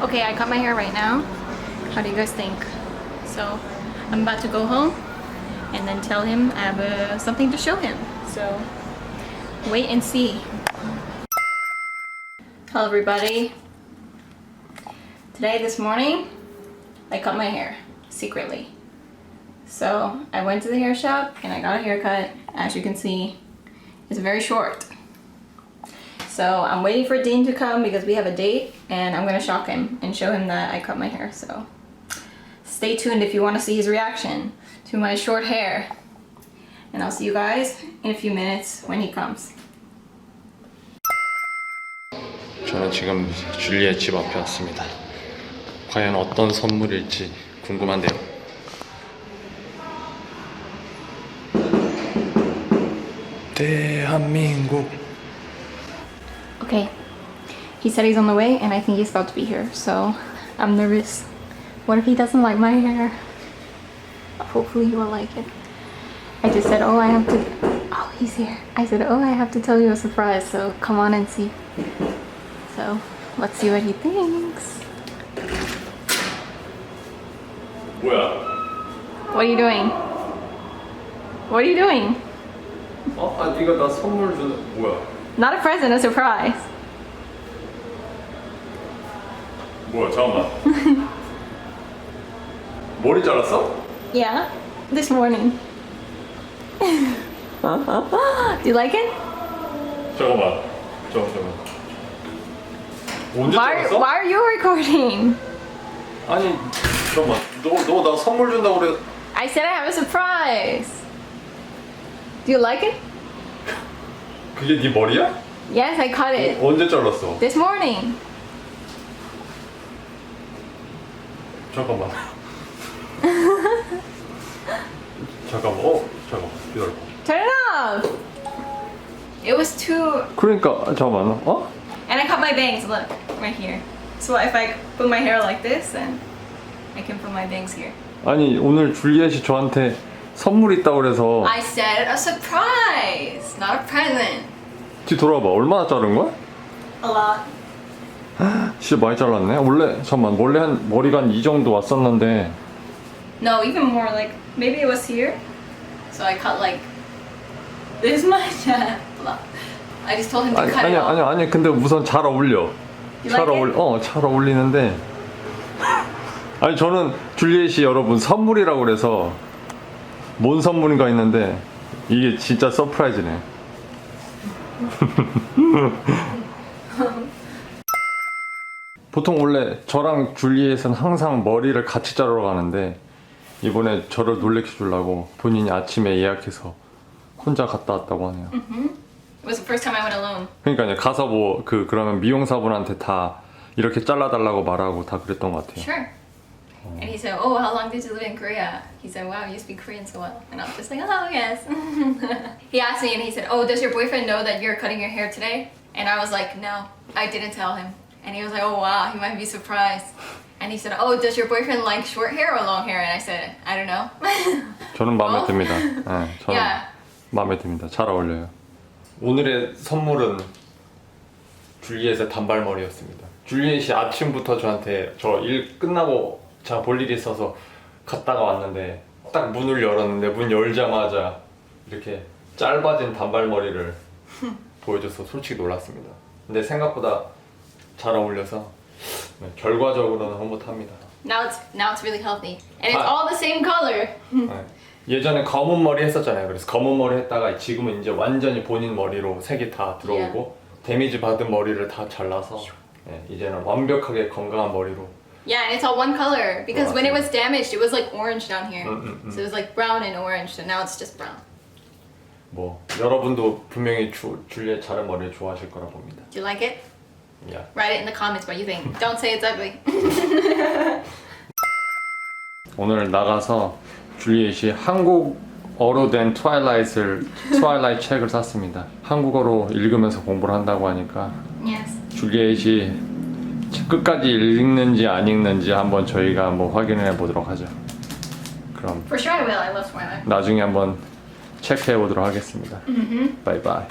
Okay, I cut my hair right now. How do you guys think? So I'm about to go home and then tell him I have uh, something to show him. So wait and see. Hello, everybody. Today, this morning, I cut my hair secretly. So I went to the hair shop and I got a haircut. As you can see, it's very short. So I'm waiting for Dean to come because we have a date and I'm gonna shock him and show him that I cut my hair. So stay tuned if you want to see his reaction to my short hair. And I'll see you guys in a few minutes when he comes. 저는 지금 줄리의 집 앞에 왔습니다. 과연 어떤 선물일지 궁금한데요. 대한민국 Okay. He said he's on the way and I think he's about to be here. So I'm nervous. What if he doesn't like my hair? Hopefully he will like it. I just said, oh, I have to. Oh, he's here. I said, oh, I have to tell you a surprise. So come on and see. So let's see what he thinks. 뭐야? What are you doing? What are you doing? 어? 아 네가 나 선물 주는 뭐야? Not a present, a surprise. 뭐야 잠깐만 머리 잘랐어? Yeah, this morning. Do you like it? 잠깐만 잠깐만 잠깐만 언제 Why, 잘랐어? why are you recording? 아니 잠깐만 너 너 나 선물 준다고 그래 I said I have a surprise. Do you like it? 그게 네 머리야? Yes, I cut it 언제 잘랐어? this morning. 잠깐만 잠깐만 어? 잠깐만 기다려봐 Turn it off. It was too. 그러니까 잠깐만 어? And I cut my bangs. Look, right here. So if I put my hair like this, then I can put my bangs here. 아니 오늘 줄리엣이 저한테 선물 있다고 그래서 I said a surprise, not a present. 뒤 돌아봐 얼마나 자른 거야? A lot. 진짜 많이 잘랐네 원래 잠깐만 원래 한 머리가 한 이 정도 왔었는데 No, even more. Like maybe it was here. So I cut like this much. I just told him to 아니 cut 아니 it off. 아니 아니 근데 우선 잘 어울려 You 잘 like 어울 it? 어잘 어울리는데 아니 저는 줄리엣이 여러분 선물이라고 그래서 뭔 선물인가 했는데 이게 진짜 서프라이즈네 보통 원래 저랑 줄리엣은 항상 머리를 같이 자르러 가는데 이번에 저를 놀래켜 주려고 본인이 아침에 예약해서 혼자 갔다 왔다고 하네요. It was the first time I went alone. 그러니까 이제 가서 뭐 그 그러면 미용사분한테 다 이렇게 잘라달라고 말하고 다 그랬던 것 같아요. Sure. And he said, "Oh, how long did you live in Korea?" He said, "Wow, you speak Korean so well." And I was just like, "Oh, yes." he asked me, and he said, "Oh, does your boyfriend know that you're cutting your hair today?" And I was like, "No, I didn't tell him." And he was like, "Oh, wow, he might be surprised." And he said, "Oh, does your boyfriend like short hair or long hair?" And I said, "I don't know." 저는 마음에 어? 듭니다. 네, 저는 yeah. 마음에 듭니다. 잘 어울려요. 오늘의 선물은 줄리엣의 단발머리였습니다. 줄리엣이 아침부터 저한테 저 일 끝나고 제가 볼 일이 있어서 갔다가 왔는데 딱 문을 열었는데 문 열자마자 이렇게 짧아진 단발머리를 보여줘서 솔직히 놀랐습니다. 근데 생각보다 잘 어울려서 네, 결과적으로는 흐뭇합니다. Now it's now it's really healthy, and it's Ah. all the same color. 네. 예전에 검은 머리 했었잖아요. 그래서 검은 머리 했다가 지금은 이제 완전히 본인 머리로 색이 다 들어오고 데미지 받은 머리를 다 잘라서 네, 이제는 완벽하게 건강한 머리로 Yeah, and it's all one color because when it was damaged, it was like orange down here. Mm, mm, mm. So it was like brown and orange, and now it's just brown. 뭐 여러분도 분명히 주, 줄리엣 자른 머리를 좋아하실 거라 봅니다. Do you like it? 야. Write it in the comments what you think. Don't say it's ugly. 오늘 나가서 줄리엣이 한국어로 된 트와일라이트를 트와일라이트 책을 샀습니다. 한국어로 읽으면서 공부를 한다고 하니까 yes. 줄리엣이 끝까지 읽는지 안 읽는지 한번 저희가 한번 확인해 보도록 하죠. 그럼 For sure I will. I love Twilight. 나중에 한번 체크해 보도록 하겠습니다. 바이바이.